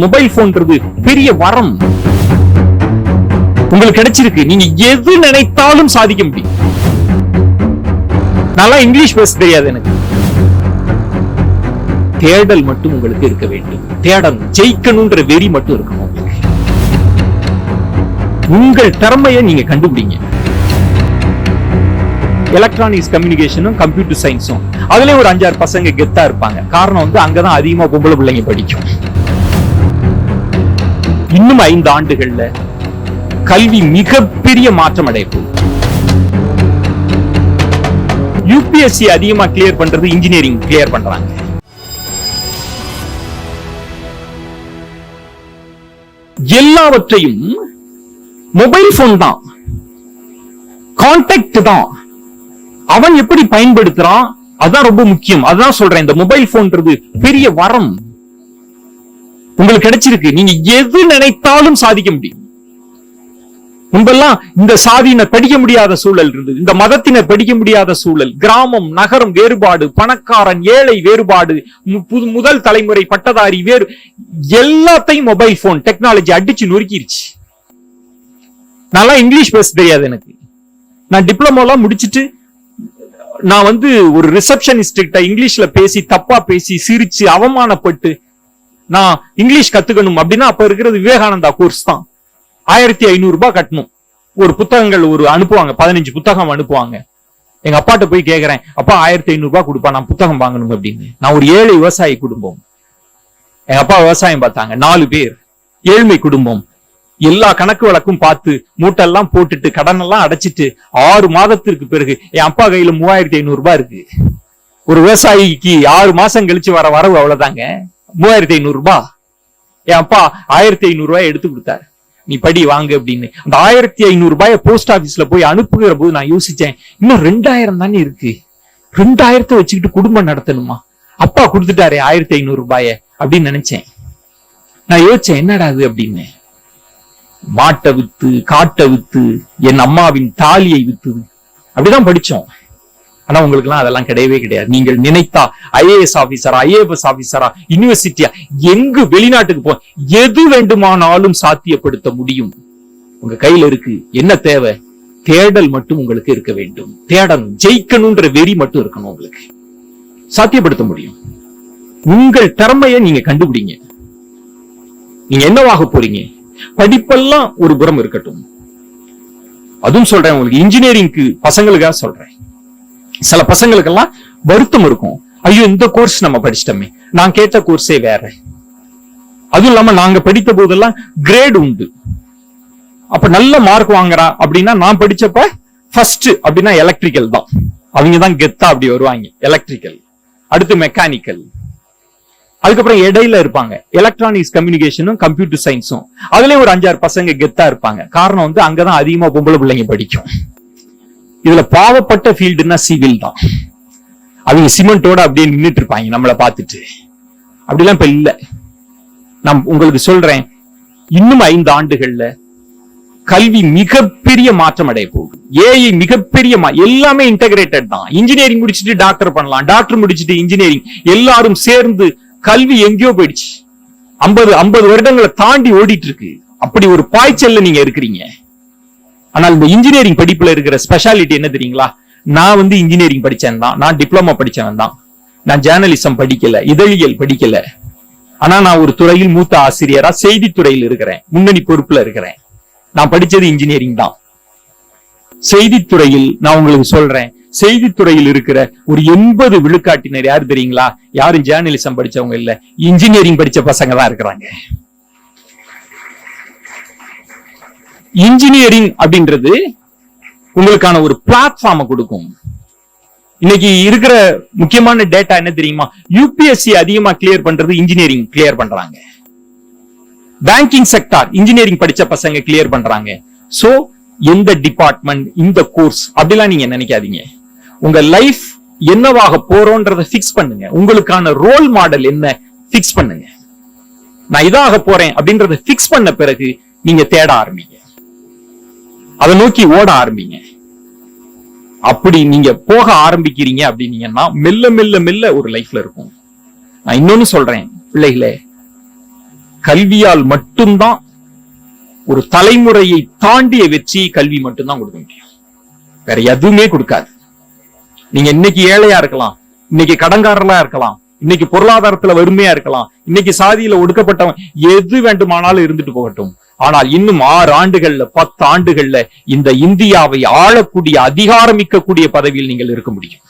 Mobile போன்றது பெரிய வரம். உங்களுக்கு கிடைச்சிருக்கு. நீங்க எது நினைத்தாலும் சாதிக்க முடியும். நல்லா இங்கிலீஷ் பேச தெரியாது எனக்கு. தேடல் மட்டும் உங்களுக்கு இருக்க வேண்டும். தேடல் ஜெயிக்கணும்ன்ற வெறி மட்டும் இருக்கணும் உங்கள் திறமையை நீங்க கண்டுபிடிங்க. எலக்ட்ரானிக்ஸ் கம்யூனிகேஷனும் கம்ப்யூட்டர் சயின்ஸும் அதுலயும் ஒரு அஞ்சாறு பசங்க கெத்தா இருப்பாங்க. காரணம் வந்து அங்கதான் அதிகமா பொம்பளை பிள்ளைங்க படிக்கும். இன்னும் ஐந்து ஆண்டுகள்ல கல்வி மிகப்பெரிய மாற்றம் அடைய யூபிஎஸ்சி அதிகமா கிளியர் பண்றது இன்ஜினியரிங் கிளியர் பண்றாங்க. எல்லாவற்றையும் மொபைல் போன் தான். கான்டாக்ட் தான். அவன் எப்படி பயன்படுத்துறான்? அதான் ரொம்ப முக்கியம். அதான் சொல்றேன் இந்த மொபைல் போன்றது பெரிய வரம். உங்களுக்கு கிடைச்சிருக்கு. நீங்க எது நினைத்தாலும் சாதிக்க முடியும். முன்பெல்லாம் இந்த சாதியினர் படிக்க முடியாத சூழல் இருந்தது. இந்த மதத்தினர் படிக்க முடியாத சூழல் கிராமம் நகரம் வேறுபாடு பணக்காரன் ஏழை வேறுபாடு புது- முதல் தலைமுறை பட்டதாரி வேறு எல்லாத்தையும் மொபைல் போன் டெக்னாலஜி அடிச்சு நொறுக்கிருச்சு. நல்லா இங்கிலீஷ் பேச தெரியாது எனக்கு. நான் டிப்ளமோலாம் முடிச்சுட்டு நான் வந்து ஒரு ரிசப்ஷனிஸ்ட் கிட்ட இங்கிலீஷ்ல பேசி தப்பா பேசி சிரிச்சு அவமானப்பட்டு நான் இங்கிலீஷ் கத்துக்கணும் அப்படின்னா அப்ப இருக்கிறது விவேகானந்தா கோர்ஸ் தான். ஆயிரத்தி ஐநூறு ரூபாய் கட்டணும். ஒரு புத்தகங்கள் ஒரு அனுப்புவாங்க பதினஞ்சு புத்தகம் அனுப்புவாங்க. எங்க அப்பாட்ட போய் கேக்குறேன் அப்பா ஆயிரத்தி ஐநூறு ரூபாய் கொடுப்பா நான் புத்தகம் வாங்கணும் அப்படின்னு. நான் ஒரு ஏழை விவசாயி குடும்பம். எங்க அப்பா விவசாயம் பார்த்தாங்க நாலு பேர். ஏழ்மை குடும்பம். எல்லா கணக்கு வழக்கும் பார்த்து மூட்டெல்லாம் போட்டுட்டு கடன் எல்லாம் அடைச்சிட்டு ஆறு மாதத்திற்கு பிறகு என் அப்பா கையில மூவாயிரத்தி ஐநூறு ரூபாய் இருக்கு. ஒரு விவசாயிக்கு ஆறு மாசம் கழிச்சு வர வரவு அவ்வளவுதாங்க. மூவாயிரத்தி ஐநூறு ரூபாய் என் அப்பா ஆயிரத்தி ஐநூறு ரூபாய் எடுத்து கொடுத்தாரு. நீ படி வாங்க அப்படின்னு. அந்த ஆயிரத்தி ஐநூறு ரூபாயை போஸ்ட் ஆபீஸ்ல போய் அனுப்புகிற போது நான் யோசிச்சேன் இன்னும் ரெண்டாயிரம் தானே இருக்கு. ரெண்டாயிரத்தை வச்சுக்கிட்டு குடும்பம் நடத்தணுமா? அப்பா கொடுத்துட்டாரே ஆயிரத்தி ஐநூறு ரூபாய அப்படின்னு நினைச்சேன். நான் யோசிச்சேன் என்னடா அது அப்படின்னு. மாட்டை வித்து காட்டை வித்து என் அம்மாவின் தாலியை வித்து அப்படிதான் படிச்சோம். ஆனா உங்களுக்குலாம் அதெல்லாம் கிடையவே கிடையாது. நீங்கள் நினைத்தா ஐஏஎஸ் ஆபீசரா ஐஏஎஸ் ஆபீசரா யூனிவர்சிட்டியா எங்கு வெளிநாட்டுக்கு போ எது வேண்டுமானாலும் சாத்தியப்படுத்த முடியும். உங்க கையில இருக்கு. என்ன தேவை? தேடல் மட்டும் உங்களுக்கு இருக்க வேண்டும். தேடணும். ஜெயிக்கணும்ன்ற வெறி மட்டும் இருக்கணும் உங்களுக்கு. சாத்தியப்படுத்த முடியும். உங்கள் திறமையை நீங்க கண்டுபிடிங்க. நீங்க என்னவாக போறீங்க? படிப்பெல்லாம் ஒரு புறம் இருக்கட்டும். அதுவும் சொல்றேன் உங்களுக்கு. இன்ஜினியரிங்க்கு பசங்களுக்காக சொல்றேன். சில பசங்களுக்கெல்லாம் வருத்தம் இருக்கும். ஐயோ இந்த கோர்ஸ் நம்ம படிச்சிட்டோமே. நான் கேட்ட கோர்ஸே வேற. அதுவும் இல்லாம நாங்க படித்த போதெல்லாம் கிரேட் உண்டு. அப்ப நல்ல மார்க் வாங்குறா அப்படின்னா நான் படிச்சப்ப ஃபர்ஸ்ட் அப்படின்னா எலக்ட்ரிக்கல் தான். அவங்க தான் கெத்தா அப்படி வருவாங்க. எலக்ட்ரிக்கல் அடுத்து மெக்கானிக்கல் அதுக்கப்புறம் இடையில இருப்பாங்க. எலக்ட்ரானிக்ஸ் கம்யூனிகேஷனும் கம்ப்யூட்டர் சயின்ஸும் அதுலயும் ஒரு அஞ்சாறு பசங்க கெத்தா இருப்பாங்க. காரணம் வந்து அங்கதான் அதிகமா பொம்பளை பிள்ளைங்க படிக்கும். இதுல பாவப்பட்ட ஃபீல்டுன்னா சிவில் தான். அவங்க சிமெண்டோட அப்படியே நின்னுட்டு இருப்பாங்க நம்மளை பார்த்துட்டு. அப்படிலாம் இப்ப இல்லை. நான் உங்களுக்கு சொல்றேன் இன்னும் ஐந்து ஆண்டுகள்ல கல்வி மிகப்பெரிய மாற்றம் அடைய போகுது. ஏஐ மிகப்பெரிய மா- எல்லாமே இன்டகிரேட்டட் தான். இன்ஜினியரிங் முடிச்சுட்டு டாக்டர் பண்ணலாம் டாக்டர் முடிச்சிட்டு இன்ஜினியரிங் எல்லாரும் சேர்ந்து கல்வி எங்கேயோ போயிடுச்சு. ஐம்பது ஐம்பது வருடங்களை தாண்டி ஓடிட்டு இருக்கு. அப்படி ஒரு பாய்ச்சல்ல நீங்க இருக்கிறீங்க. ஆனால் இந்த இன்ஜினியரிங் படிப்புல இருக்கிற ஸ்பெஷாலிட்டி என்ன தெரியுங்களா? நான் வந்து இன்ஜினியரிங் படிச்சேன் தான். நான் டிப்ளமா படிச்சவன் தான். நான் ஜேர்னலிசம் படிக்கல இதழியல் படிக்கல. ஆனா நான் ஒரு துறையில் மூத்த ஆசிரியரா செய்தித்துறையில் இருக்கிறேன். முன்னணி பொறுப்புல இருக்கிறேன். நான் படிச்சது இன்ஜினியரிங் தான். செய்தித்துறையில் நான் உங்களுக்கு சொல்றேன். செய்தித்துறையில் இருக்கிற ஒரு எண்பது விழுக்காட்டினர் யாரு தெரியுங்களா? யாரும் ஜேர்னலிசம் படிச்சவங்க இல்ல. இன்ஜினியரிங் படிச்ச பசங்க தான் இருக்கிறாங்க. இன்ஜினியரிங் அப்படின்றது உங்களுக்கான ஒரு பிளாட்ஃபார்மை கொடுக்கும். இன்னைக்கு இருக்கிற முக்கியமான டேட்டா என்ன தெரியுமா? யூபிஎஸ்சி அதிகமா கிளியர் பண்றது இன்ஜினியரிங் கிளியர் பண்றாங்க. பேங்கிங் செக்டார் இன்ஜினியரிங் படிச்ச பசங்க கிளியர் பண்றாங்க. சோ எந்த டிபார்ட்மெண்ட் இந்த கோர்ஸ் அப்படிலாம் நீங்க நினைக்காதீங்க. உங்க லைஃப் என்னவாக போறோன்றத ஃபிக்ஸ் பண்ணுங்க. உங்களுக்கான ரோல் மாடல் என்ன ஃபிக்ஸ் பண்ணுங்க. நான் இதாக போறேன் அப்படின்றத ஃபிக்ஸ் பண்ண பிறகு நீங்க தேட ஆரம்பிங்க. அதை நோக்கி ஓட ஆரம்பிங்க. அப்படி நீங்க போக ஆரம்பிக்கிறீங்க அப்படின்னீங்கன்னா மெல்ல மெல்ல மெல்ல ஒரு லைஃப்ல இருக்கும். நான் இன்னொன்னு சொல்றேன் பிள்ளைகளே. கல்வியால் மட்டும்தான் ஒரு தலைமுறையை தாண்டிய வெற்றி கல்வி மட்டும்தான் கொடுக்க முடியும். வேற எதுவுமே கொடுக்காது. நீங்க இன்னைக்கு ஏழையா இருக்கலாம் இன்னைக்கு கடன்காரலா இருக்கலாம் இன்னைக்கு பொருளாதாரத்துல வறுமையா இருக்கலாம் இன்னைக்கு சாதியில ஒடுக்கப்பட்டவன் எது வேண்டுமானாலும் இருந்துட்டு போகட்டும். ஆனால் இன்னும் ஆறு ஆண்டுகள்ல பத்து ஆண்டுகள்ல இந்த இந்தியாவை ஆளக்கூடிய அதிகாரமிக்கக்கூடிய பதவியில் நீங்கள் இருக்க முடியும்.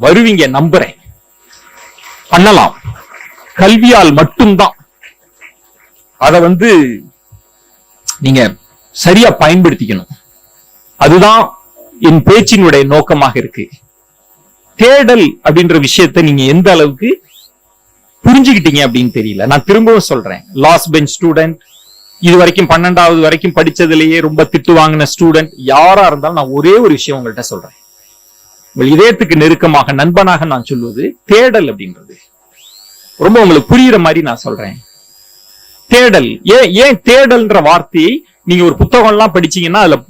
வருவீங்க நம்புறேன். பண்ணலாம். கல்வியால் மட்டும்தான். அத வந்து நீங்க சரியா பயன்படுத்திக்கணும். அதுதான் என் பேச்சினுடைய நோக்கமாக இருக்கு. தேடல் அப்படின்ற விஷயத்தை நீங்க எந்த அளவுக்கு புரிஞ்சுக்கிட்டீங்க அப்படின்னு தெரியல. நான் திரும்பவும் சொல்றேன். லாஸ்ட் பெஞ்ச் ஸ்டூடெண்ட் இது வரைக்கும் பன்னெண்டாவது வரைக்கும் படிச்சதுலயே ரொம்ப திட்டு வாங்கின ஸ்டூடெண்ட் யாரா இருந்தாலும் நான் ஒரே ஒரு விஷயம் உங்கள்கிட்ட சொல்றேன். உங்கள் இதயத்துக்கு நெருக்கமாக நண்பனாக நான் சொல்வது தேடல் அப்படின்றது. ரொம்ப உங்களுக்கு புரியுற மாதிரி நான் சொல்றேன். தேடல். ஏன் ஏன் தேடல்ன்ற வார்த்தையை நீங்க ஒரு புத்தகம் எல்லாம் படிச்சீங்கன்னா அதுல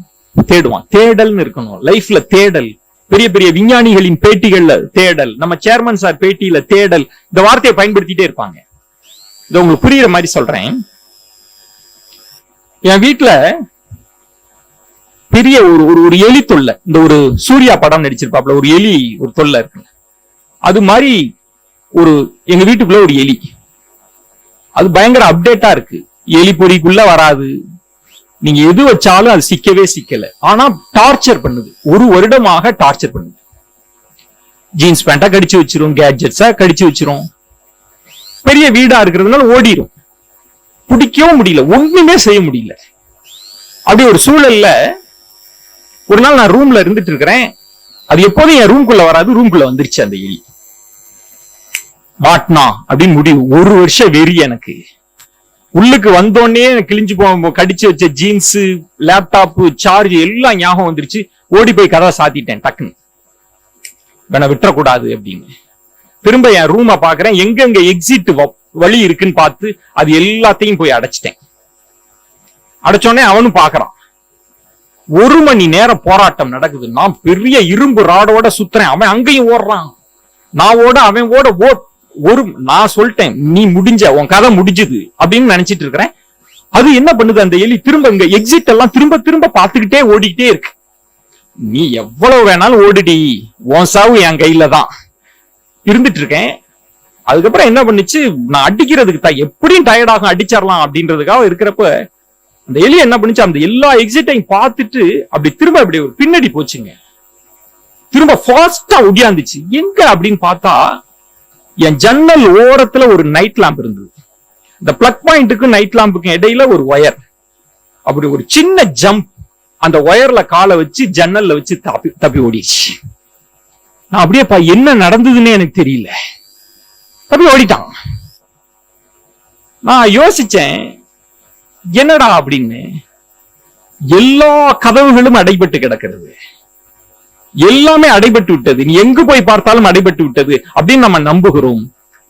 தேடுவான். தேடல்னு இருக்கணும். லைஃப்ல தேடல். பெரிய பெரிய விஞ்ஞானிகளின் பேட்டிகள்ல தேடல். நம்ம சேர்மன் சார் பேட்டியில தேடல். இந்த வார்த்தையை பயன்படுத்திட்டே இருப்பாங்க. இதை உங்களுக்கு புரியுற மாதிரி சொல்றேன். என் வீட்டுல பெரிய ஒரு ஒரு ஒரு எலி தொல்லை. இந்த ஒரு சூர்யா படம் நடிச்சிருப்பாப்ல ஒரு எலி ஒரு தொல்லை இருக்கு. அது மாதிரி ஒரு எங்க வீட்டுக்குள்ள ஒரு எலி. அது பயங்கர அப்டேட்டா இருக்கு. எலி பொறிக்குள்ள வராது. நீங்க எது வச்சாலும் அது சிக்கவே சிக்கல. ஆனா டார்ச்சர் பண்ணுது. ஒரு வருடமாக டார்ச்சர் பண்ணுது. ஜீன்ஸ் பேண்டா கடிச்சு வச்சிரும் கேட்ஜெட்ஸா கடிச்சு வச்சிரும். பெரிய வீடா இருக்கிறதுனால ஓடிரும். பிடிக்கவும் முடியல ஒண்ணுமே செய்ய முடியல. அப்படி ஒரு சூழல்ல ஒரு நாள் நான் ரூம்ல இருந்துட்டு இருக்கிறேன். அது எப்போதும் என் ரூம்குள்ள வராது ரூம்குள்ள வந்துருச்சு அந்த எலி. மாட்டினா அப்படின்னு முடிவு. ஒரு வருஷம் வெறி எனக்கு. உள்ளுக்கு வந்தோடனே கிழிஞ்சு போ கடிச்சு வச்ச ஜீன்ஸ் லேப்டாப் சார்ஜ் எல்லாம் ஞாபகம் வந்துருச்சு. ஓடி போய் கதவை சாத்திட்டேன் டக்குன்னு. வேணா விட்டுறக்கூடாது அப்படின்னு. திரும்ப என் ரூமை பாக்குறேன் எங்கெங்க எக்ஸிட் வழி இருக்குன்னு பார்த்து அது எல்லாத்தையும் போய் அடைச்சிட்டேன். அடைச்சோடனே அவனும் பாக்குறான் ஒரு மணி நேரம் போராட்டம் நடக்குது. நான் பெரிய இரும்பு ராடோட சுத்துறேன். அவன் அங்கேயும் ஓடுறான். நான் ஓட அவன் ஓட ஓ ஒரு நான் சொல்லிட்டேன் நீ முடிஞ்ச உன் கதை முடிஞ்சது அப்படின்னு நினைச்சிட்டு இருக்கிறேன். அது என்ன பண்ணுது அந்த எலி? திரும்ப இங்க எக்ஸிட் எல்லாம் திரும்ப திரும்ப பார்த்துக்கிட்டே ஓடிக்கிட்டே இருக்கு. நீ எவ்வளவு வேணாலும் ஓடுடி. உன் சாவு என் கையில தான். இருந்துட்டு இருக்கேன். அதுக்கப்புறம் என்ன பண்ணுச்சு? நான் அடிக்கிறதுக்கு தான் எப்படியும் டயர்ட் ஆகும் அடிச்சிடலாம் அப்படின்றதுக்காக இருக்கிறப்ப அந்த எலி என்ன பண்ணுச்சு? அந்த எல்லா எக்ஸிட்டையும் பார்த்துட்டு அப்படி திரும்ப அப்படி ஒரு பின்னாடி போச்சுங்க. திரும்ப ஃபாஸ்டா ஒடியாந்துச்சு எங்க அப்படின்னு பார்த்தா என் ஜன்னல் ஓரத்துல ஒரு நைட் லேம்ப் இருந்தது. இந்த பிளக் பாயிண்ட்டுக்கும் நைட் லேம்புக்கும் இடையில ஒரு ஒயர் அப்படி ஒரு சின்ன ஜம்ப் அந்த ஒயர்ல காலை வச்சு ஜன்னல்ல வச்சு தப்பி தப்பி ஓடிச்சு நான் அப்படியேப்பா என்ன நடந்ததுன்னே எனக்கு தெரியல. தப்பி ஓடிட்டான். நான் யோசிச்சேன் என்னடா அப்படின்னு. எல்லா கதவுகளும் அடைபட்டு கிடக்கிறது. எல்லாமே அடைபட்டு விட்டது. நீ எங்கு போய் பார்த்தாலும் அடைபட்டு விட்டது அப்படின்னு நம்ம நம்புகிறோம்.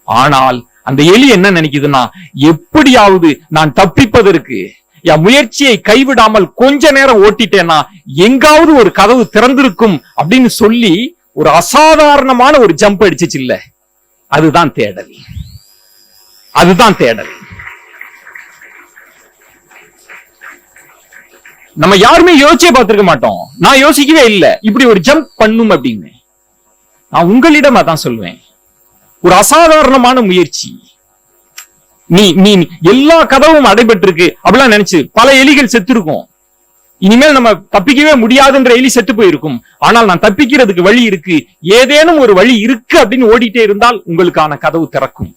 ஆனால் அந்த எலி என்ன நினைக்குதுன்னா எப்படியாவது நான் தப்பிப்பதற்கு என் முயற்சியை கைவிடாமல் கொஞ்ச நேரம் ஓட்டிட்டேன்னா எங்காவது ஒரு கதவு திறந்திருக்கும் அப்படின்னு சொல்லி ஒரு அசாதாரணமான ஒரு ஜம்ப் அடிச்சிச்சு இல்லை. அதுதான் தேடல். அதுதான் தேடல். நம்ம யாருமே யோசிச்சே பார்த்திருக்க மாட்டோம். நான் யோசிக்கவே இல்லை. இப்படி ஒரு ஜம்ப் பண்ணும் அப்படின்னு. நான் உங்களிடம் அதான் சொல்லுவேன் ஒரு அசாதாரணமான முயற்சி. நீ நீ எல்லா கதவும் அடைபட்டிருக்கு. அப்படிலாம் நினைச்சு பல எலிகள் செத்துருக்கும். இனிமேல் நம்ம தப்பிக்கவே முடியாதுன்ற எலி செத்து போயிருக்கும். ஆனால் நான் தப்பிக்கிறதுக்கு வழி இருக்கு. ஏதேனும் ஒரு வழி இருக்கு அப்படின்னு ஓடிட்டே இருந்தால் உங்களுக்கான கதவு திறக்கும்.